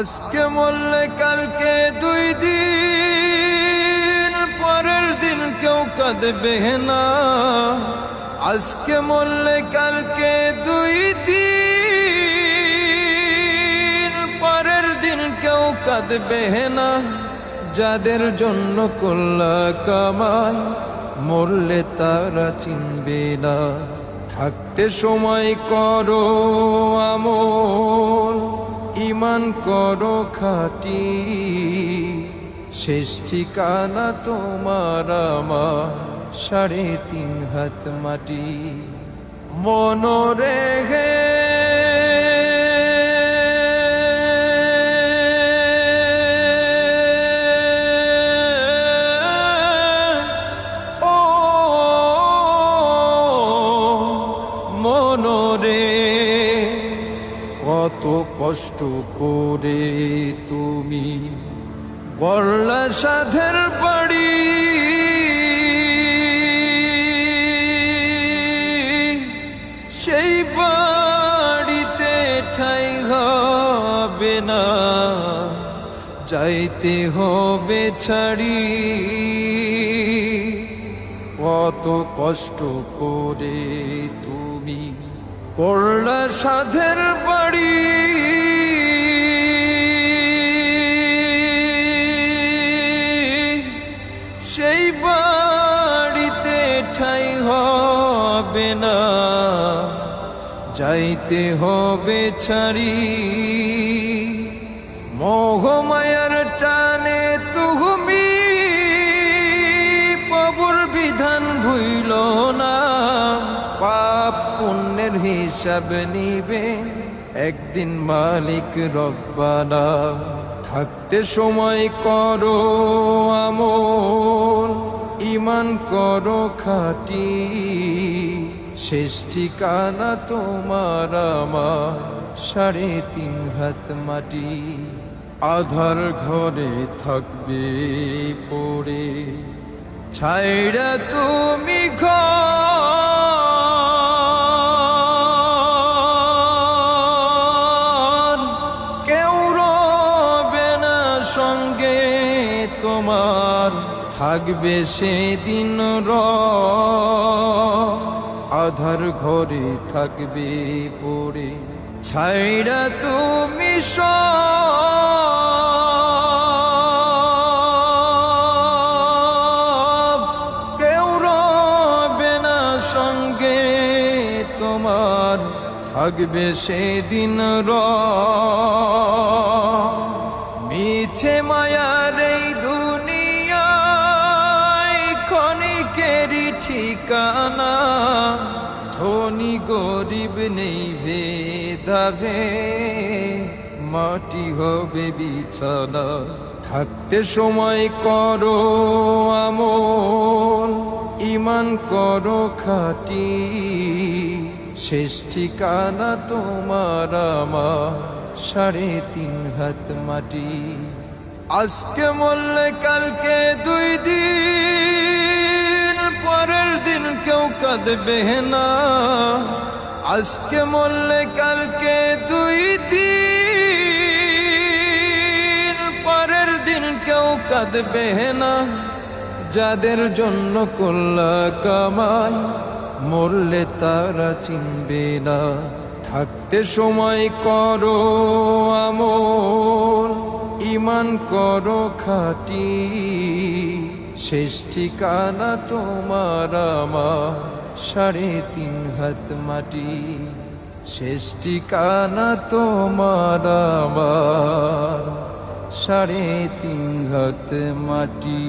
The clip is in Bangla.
আজকে মরলে কালকে দুই দিন, পরের দিন কেউ কাঁদবে না। আজকে মরলে কালকে দুই দিন, পরের দিন কেউ কাঁদবে না। যাদের জন্য কল্লা কামাই, মরলে তারা চিনবে না। থাকতে সময় করো আমল। ইমান করো খাটি। শেষ ঠিকানা তোমার আমার সাড়ে তিন হাত মাটি। মনরে হে কত কষ্ট করে তুমি গড়লা সাধের বাড়ি। সেই বাড়িতে ঠাই হবে না, যাইতে হবে ছাড়ি। কত কষ্ট করে তুমি করলা সাধের বাড়ি। সেই বাড়িতে ঠাই হবে না যাইতে হবে ছাড়ি। মোহমায়ার টানে হিসাব নিবে। একদিন মালিক রব্বানা, থাকতে সময় করো আমল ইমান করো খাটি। শেষ ঠিকানা তোমার আমার, সাড়ে তিন হাত মাটি। আধার ঘরে থাকবে পড়ে ছাইরা তুমি ঘর সঙ্গে তোমার থাকবে সেদিন র। আধার ঘরে থাকবে পড়ে ছাইরা তুমি কেউ রবে না সঙ্গে তোমার থাকবে সেদিন র। মিছে মায়ার এই দুনিয়ায় ক্ষণিকেরই ঠিকানা। ধনী গরিব নেই ভেদাভে, মাটি হবে বিছানা। থাকতে সময় করো আমল ইমান করো খাটি। শেষ ঠিকানা তোমার আমার। সাড়ে তিন হাত মাটি। আজকে মরলে কালকে দুই দিন, পরের দিন কেউ কাঁদবে না। আজকে মরলে কালকে দুই দিন, পরের দিন কেউ কাঁদবে না। যাদের জন্য কল্লা কামাই, মরলে তারা চিনবে না। থাকতে সময় করো আমল ইমান করো খাটি। শেষ ঠিকানা তোমার আমার, সাড়ে তিন হাত মাটি। শেষ ঠিকানা তোমার আমার, সাড়ে তিন হাত মাটি।